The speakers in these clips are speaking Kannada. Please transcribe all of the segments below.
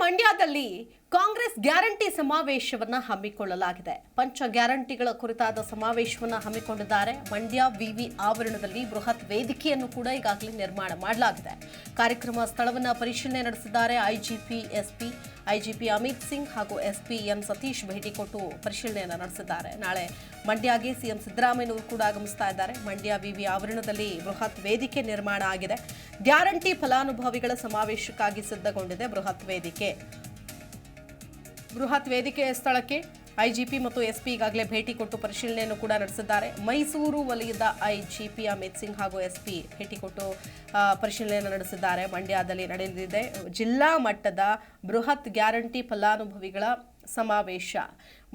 ಮಂಡ್ಯದಲ್ಲಿ ಕಾಂಗ್ರೆಸ್ ಗ್ಯಾರಂಟಿ ಸಮಾವೇಶವನ್ನ ಹಮ್ಮಿಕೊಳ್ಳಲಾಗಿದೆ. ಪಂಚ ಗ್ಯಾರಂಟಿಗಳ ಕುರಿತಾದ ಸಮಾವೇಶವನ್ನ ಹಮ್ಮಿಕೊಂಡಿದ್ದಾರೆ. ಮಂಡ್ಯ, ವಿವಿ ಆವರಣದಲ್ಲಿ ಬೃಹತ್ ವೇದಿಕೆಯನ್ನು ಕೂಡ ಈಗಾಗಲೇ ನಿರ್ಮಾಣ ಮಾಡಲಾಗಿದೆ. ಕಾರ್ಯಕ್ರಮ ಸ್ಥಳವನ್ನ ಪರಿಶೀಲನೆ ನಡೆಸಿದ್ದಾರೆ. IGP, SP IGP Amit Singh ಹಾಗೂ ಎಸ್ಪಿ ಎಂ ಸತೀಶ್ ಭೇಟಿ ಕೊಟ್ಟು ಪರಿಶೀಲನೆಯನ್ನು ನಡೆಸಿದ್ದಾರೆ. ನಾಳೆ ಮಂಡ್ಯಗೆ ಸಿಎಂ ಸಿದ್ದರಾಮಯ್ಯನವರು ಕೂಡ ಆಗಮಿಸ್ತಾ ಇದ್ದಾರೆ. ಮಂಡ್ಯ ವಿವಿ ಆವರಣದಲ್ಲಿ ಬೃಹತ್ ವೇದಿಕೆ ನಿರ್ಮಾಣ ಆಗಿದೆ. ಗ್ಯಾರಂಟಿ ಫಲಾನುಭವಿಗಳ ಸಮಾವೇಶಕ್ಕಾಗಿ ಸಿದ್ಧಗೊಂಡಿದೆ ಬೃಹತ್ ವೇದಿಕೆ. ಬೃಹತ್ ವೇದಿಕೆ ಸ್ಥಳಕ್ಕೆ ಐಜಿಪಿ ಮತ್ತು ಎಸ್ಪಿ ಈಗಾಗಲೇ ಭೇಟಿ ಕೊಟ್ಟು ಪರಿಶೀಲನೆಯನ್ನು ಕೂಡ ನಡೆಸಿದ್ದಾರೆ. ಮೈಸೂರು ವಲಯದ ಐಜಿಪಿ ಅಮಿತ್ ಸಿಂಗ್ ಹಾಗೂ ಎಸ್ಪಿ ಭೇಟಿ ಕೊಟ್ಟು ಪರಿಶೀಲನೆಯನ್ನು ನಡೆಸಿದ್ದಾರೆ. ಮಂಡ್ಯದಲ್ಲಿ ನಡೆಯಲಿದೆ ಜಿಲ್ಲಾ ಮಟ್ಟದ ಬೃಹತ್ ಗ್ಯಾರಂಟಿ ಫಲಾನುಭವಿಗಳ ಸಮಾವೇಶ.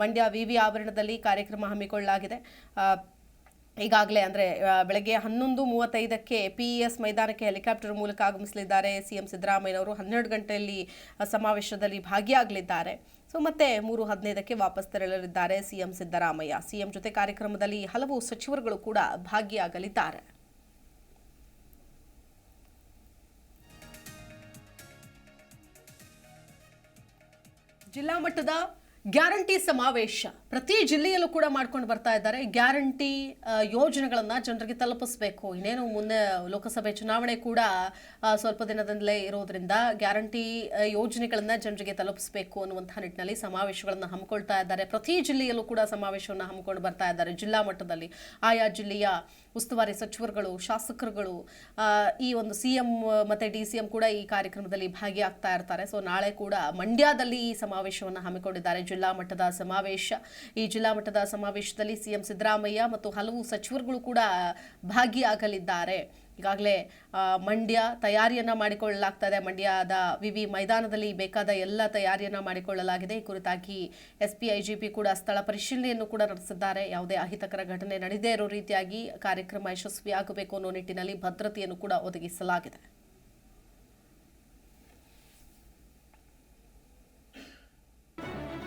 ಮಂಡ್ಯ ವಿವಿ ಆವರಣದಲ್ಲಿ ಕಾರ್ಯಕ್ರಮ ಹಮ್ಮಿಕೊಳ್ಳಲಾಗಿದೆ. ಈಗಾಗಲೇ ಅಂದರೆ ಬೆಳಗ್ಗೆ ಹನ್ನೊಂದು ಮೂವತ್ತೈದಕ್ಕೆ ಪಿ ಎಸ್ ಮೈದಾನಕ್ಕೆ ಹೆಲಿಕಾಪ್ಟರ್ ಮೂಲಕ ಆಗಮಿಸಲಿದ್ದಾರೆ. ಸಿ ಎಂ ಸಿದ್ದರಾಮಯ್ಯನವರು ಹನ್ನೆರಡು ಗಂಟೆಯಲ್ಲಿ ಸಮಾವೇಶದಲ್ಲಿ ಭಾಗಿಯಾಗಲಿದ್ದಾರೆ. ಸೊ ಮತ್ತೆ ಮೂರು ಹದಿನೈದಕ್ಕೆ ವಾಪಸ್ ತೆರಳಲಿದ್ದಾರೆ ಸಿಎಂ ಸಿದ್ದರಾಮಯ್ಯ. ಸಿಎಂ ಜೊತೆ ಕಾರ್ಯಕ್ರಮದಲ್ಲಿ ಹಲವು ಸಚಿವರುಗಳು ಕೂಡ ಭಾಗಿಯಾಗಲಿದ್ದಾರೆ. ಜಿಲ್ಲಾ ಮಟ್ಟದ ಗ್ಯಾರಂಟಿ ಸಮಾವೇಶ. ಪ್ರತಿ ಜಿಲ್ಲೆಯಲ್ಲೂ ಕೂಡ ಮಾಡ್ಕೊಂಡು ಬರ್ತಾ ಇದ್ದಾರೆ. ಗ್ಯಾರಂಟಿ ಯೋಜನೆಗಳನ್ನು ಜನರಿಗೆ ತಲುಪಿಸಬೇಕು. ಇನ್ನೇನು ಮುಂದೆ ಲೋಕಸಭೆ ಚುನಾವಣೆ ಕೂಡ ಸ್ವಲ್ಪ ದಿನದಿಂದಲೇ ಇರೋದ್ರಿಂದ ಗ್ಯಾರಂಟಿ ಯೋಜನೆಗಳನ್ನು ಯೋಜನೆಗಳನ್ನ ಜನರಿಗೆ ತಲುಪಿಸಬೇಕು ಅನ್ನುವಂತಹ ನಿಟ್ಟಿನಲ್ಲಿ ಸಮಾವೇಶಗಳನ್ನು ಹಮ್ಮಿಕೊಳ್ತಾ ಇದ್ದಾರೆ. ಪ್ರತಿ ಜಿಲ್ಲೆಯಲ್ಲೂ ಕೂಡ ಸಮಾವೇಶವನ್ನು ಹಮ್ಮಿಕೊಂಡು ಬರ್ತಾ ಇದ್ದಾರೆ. ಜಿಲ್ಲಾ ಮಟ್ಟದಲ್ಲಿ ಆಯಾ ಜಿಲ್ಲೆಯ ಉಸ್ತುವಾರಿ ಸಚಿವರುಗಳು, ಶಾಸಕರುಗಳು ಈ ಒಂದು ಸಿ ಎಂ ಮತ್ತೆ ಡಿ ಸಿ ಎಂ ಕೂಡ ಈ ಕಾರ್ಯಕ್ರಮದಲ್ಲಿ ಭಾಗಿಯಾಗ್ತಾ ಇರ್ತಾರೆ. ಸೊ ನಾಳೆ ಕೂಡ ಮಂಡ್ಯದಲ್ಲಿ ಈ ಸಮಾವೇಶವನ್ನು ಹಮ್ಮಿಕೊಂಡಿದ್ದಾರೆ. ಜಿಲ್ಲಾ ಮಟ್ಟದ ಸಮಾವೇಶ. ಈ ಜಿಲ್ಲಾ ಮಟ್ಟದ ಸಮಾವೇಶದಲ್ಲಿ ಸಿಎಂ ಸಿದ್ದರಾಮಯ್ಯ ಮತ್ತು ಹಲವು ಸಚಿವರುಗಳು ಕೂಡ ಭಾಗಿಯಾಗಲಿದ್ದಾರೆ. ಈಗಾಗಲೇ ಮಂಡ್ಯ ತಯಾರಿಯನ್ನು ಮಾಡಿಕೊಳ್ಳಲಾಗ್ತದೆ. ಮಂಡ್ಯದ ವಿವಿ ಮೈದಾನದಲ್ಲಿ ಬೇಕಾದ ಎಲ್ಲ ತಯಾರಿಯನ್ನು ಮಾಡಿಕೊಳ್ಳಲಾಗಿದೆ. ಈ ಕುರಿತಾಗಿ S P I G P ಕೂಡ ಸ್ಥಳ ಪರಿಶೀಲನೆಯನ್ನು ಕೂಡ ನಡೆಸಿದ್ದಾರೆ. ಯಾವುದೇ ಅಹಿತಕರ ಘಟನೆ ನಡೆದೇ ಇರೋ ರೀತಿಯಾಗಿ ಕಾರ್ಯಕ್ರಮ ಯಶಸ್ವಿಯಾಗಬೇಕು ಅನ್ನೋ ನಿಟ್ಟಿನಲ್ಲಿ ಭದ್ರತೆಯನ್ನು ಕೂಡ ಒದಗಿಸಲಾಗಿದೆ.